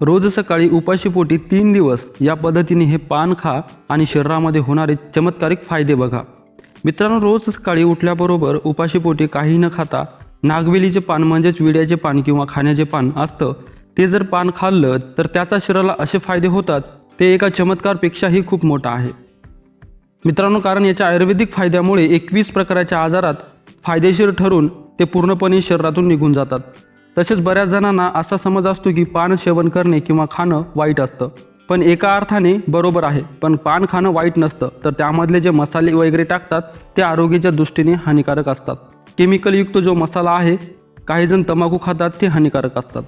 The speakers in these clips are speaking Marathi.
रोज सकाळी उपाशीपोटी तीन दिवस या पद्धतीने हे पान खा आणि शरीरामध्ये होणारे चमत्कारिक फायदे बघा. मित्रांनो रोज सकाळी उठल्याबरोबर उपाशीपोटी काही न खाता नागवेलीचे पान म्हणजेच विड्याचे पान किंवा खाण्याचे पान असतं. ते जर पान खाल्लं तर त्याचा शरीराला असे फायदे होतात ते एका चमत्कारपेक्षाही खूप मोठा आहे. मित्रांनो कारण याच्या आयुर्वेदिक फायद्यामुळे एकवीस प्रकारच्या आजारात फायदेशीर ठरून ते पूर्णपणे शरीरातून निघून जातात. तसेच बऱ्याच जणांना असा समज असतो की पान सेवन करणे किंवा खाणं वाईट असतं. पण एका अर्थाने बरोबर आहे. पण पान खाणं वाईट नसतं. तर त्यामधले जे मसाले वगैरे टाकतात ते आरोग्याच्या दृष्टीने हानिकारक असतात. केमिकलयुक्त जो मसाला आहे काही जण तंबाखू खातात ते हानिकारक असतात.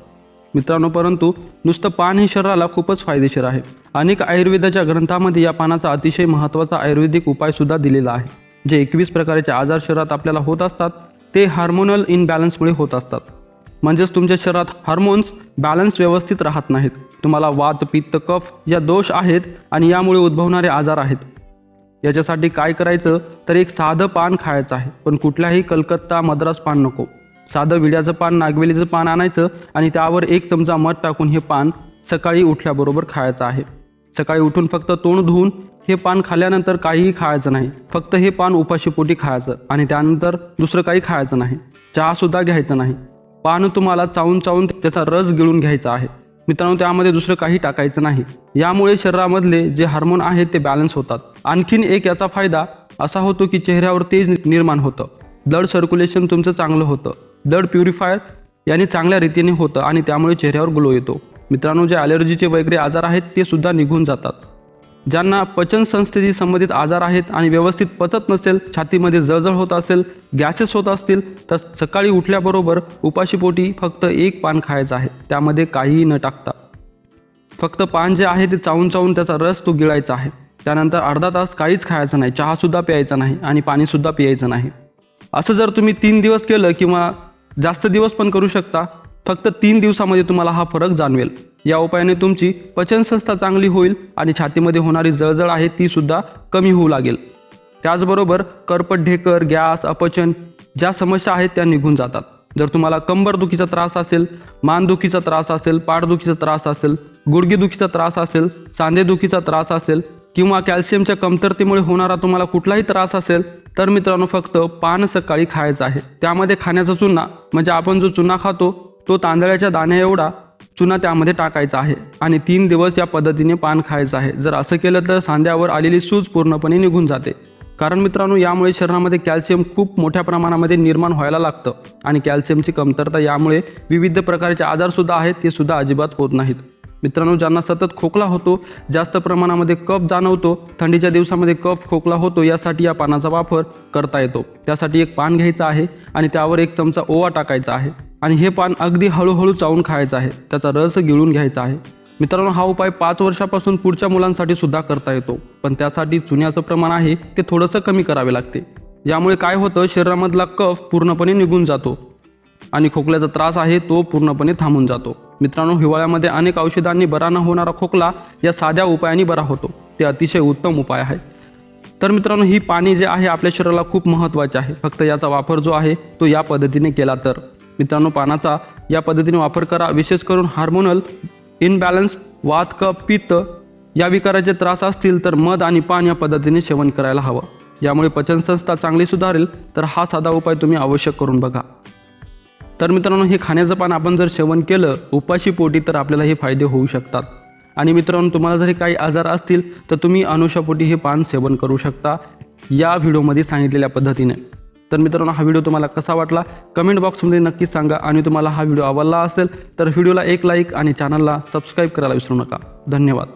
मित्रांनो परंतु नुसतं पान हे शरीराला खूपच फायदेशीर आहे. अनेक आयुर्वेदाच्या ग्रंथामध्ये या पानाचा अतिशय महत्त्वाचा आयुर्वेदिक उपायसुद्धा दिलेला आहे. जे एकवीस प्रकारचे आजार शरीरात आपल्याला होत असतात ते हार्मोनल इनबॅलन्समुळे होत असतात. म्हणजेच तुमच्या शरीरात हार्मोन्स बॅलन्स व्यवस्थित राहत नाहीत. तुम्हाला वात पित्त कफ या दोष आहेत आणि यामुळे उद्भवणारे आजार आहेत. याच्यासाठी काय करायचं? तर एक साधं पान खायचं आहे. पण कुठल्याही कलकत्ता मद्रास पान नको. साधं विड्याचं पान नागवेलीचं पान आणायचं आणि त्यावर एक चमचा मध टाकून हे पान सकाळी उठल्याबरोबर खायचं आहे. सकाळी उठून फक्त तोंड धुवून हे पान खाल्ल्यानंतर काहीही खायचं नाही. फक्त हे पान उपाशीपोटी खायचं आणि त्यानंतर दुसरं काही खायचं नाही. चहासुद्धा घ्यायचं नाही. पान तुम्हाला चावून चावून त्याचा रस गिळून घ्यायचा आहे. मित्रांनो त्यामध्ये दुसरं काही टाकायचं नाही. यामुळे शरीरामधले जे हार्मोन आहेत ते बॅलन्स होतात. आणखीन एक याचा फायदा असा होतो की चेहऱ्यावर तेज निर्माण होतं. ब्लड सर्क्युलेशन तुमचं चांगलं होतं. ब्लड प्युरिफायर याने चांगल्या रीतीने होतं आणि त्यामुळे चेहऱ्यावर ग्लो येतो. मित्रांनो जे ॲलर्जीचे वगैरे आजार आहेत ते सुद्धा निघून जातात. ज्यांना पचन संस्थेशी संबंधित आजार आहेत आणि व्यवस्थित पचत नसेल छातीमध्ये जळजळ होत असेल गॅसेस होत असतील तर सकाळी उठल्याबरोबर उपाशीपोटी फक्त एक पान खायचं आहे. त्यामध्ये काहीही न टाकता. फक्त पान जे आहे ते चावून चावून त्याचा रस तो गिळायचा आहे. त्यानंतर अर्धा तास काहीच खायचं नाही. चहासुद्धा प्यायचा नाही आणि पाणीसुद्धा प्यायचं नाही. असं जर तुम्ही तीन दिवस केलं किंवा जास्त दिवस पण करू शकता फक्त तीन दिवसामध्ये तुम्हाला हा फरक जाणवेल. या उपायाने तुमची पचनसंस्था चांगली होईल आणि छातीमध्ये होणारी जळजळ आहे ती सुद्धा कमी होऊ लागेल. त्याचबरोबर करपट ढेकर गॅस अपचन ज्या समस्या आहेत त्या निघून जातात. जर तुम्हाला कंबरदुखीचा त्रास असेल मानदुखीचा त्रास असेल पाठदुखीचा त्रास असेल गुडघेदुखीचा त्रास असेल सांधेदुखीचा त्रास असेल किंवा कॅल्शियमच्या कमतरतेमुळे होणारा तुम्हाला कुठलाही त्रास असेल तर मित्रांनो फक्त पान सकाळी खायचं आहे. त्यामध्ये खाण्याचा चुना म्हणजे आपण जो चुना खातो तो तांदळाच्या दाण्या एवढा चुना त्यामध्ये टाकायचा आहे. आणि तीन दिवस या पद्धतीने पान खायचं आहे. जर असं केलं तर सांध्यावर आलेली सूज पूर्णपणे निघून जाते. कारण मित्रांनो यामुळे शरीरामध्ये कॅल्शियम खूप मोठ्या प्रमाणामध्ये निर्माण व्हायला लागतं. आणि कॅल्शियमची कमतरता यामुळे विविध प्रकारचे आजारसुद्धा आहेत ते सुद्धा अजिबात होत नाहीत. मित्रांनो ज्यांना सतत खोकला होतो जास्त प्रमाणामध्ये कफ जाणवतो थंडीच्या दिवसामध्ये कफ खोकला होतो यासाठी या पानाचा वापर करता येतो. त्यासाठी एक पान घ्यायचं आहे आणि त्यावर एक चमचा ओवा टाकायचा आहे. आणि हे पान अगदी हळूहळू चावून खायचं आहे. त्याचा रस गिळून घ्यायचा आहे. मित्रांनो हा उपाय पाच वर्षापासून पुढच्या मुलांसाठी सुद्धा करता येतो. पण त्यासाठी चुन्याचं प्रमाण आहे ते थोडंसं कमी करावे लागते. यामुळे काय होतं शरीरामधला कफ पूर्णपणे निघून जातो. आणि खोकल्याचा त्रास आहे तो पूर्णपणे थांबून जातो. मित्रांनो हिवाळ्यामध्ये अनेक औषधांनी बरा न होणारा खोकला या साध्या उपायाने बरा होतो. ते अतिशय उत्तम उपाय आहे. तर मित्रांनो ही पाणी जे आहे आपल्या शरीराला खूप महत्त्वाचे आहे. फक्त याचा वापर जो आहे तो या पद्धतीने केला तर. मित्रांनो पानाचा या पद्धतीने वापर करा. विशेष करून हार्मोनल इनबॅलन्स वात कप पित्त या विकाराचे त्रास असतील तर मध आणि पान या पद्धतीने सेवन करायला हवं. यामुळे पचनसंस्था चांगली सुधारेल तर हा साधा उपाय तुम्ही आवश्यक करून बघा. तर मित्रांनो हे खाण्याचं पान आपण जर सेवन केलं उपाशी पोटी तर आपल्याला हे फायदे होऊ शकतात. आणि मित्रांनो तुम्हाला जरी काही आजार असतील तर तुम्ही अनुषापोटी हे पान सेवन करू शकता. या व्हिडिओमध्ये सांगितलेल्या पद्धतीने. तर मित्रांनो हा व्हिडिओ तुम्हाला कसा वाटला? कमेंट बॉक्समध्ये नक्कीच सांगा आणि तुम्हाला हा व्हिडिओ आवडला असेल तर व्हिडिओला एक लाईक आणि चॅनलला सबस्क्राईब करायला विसरू नका. धन्यवाद.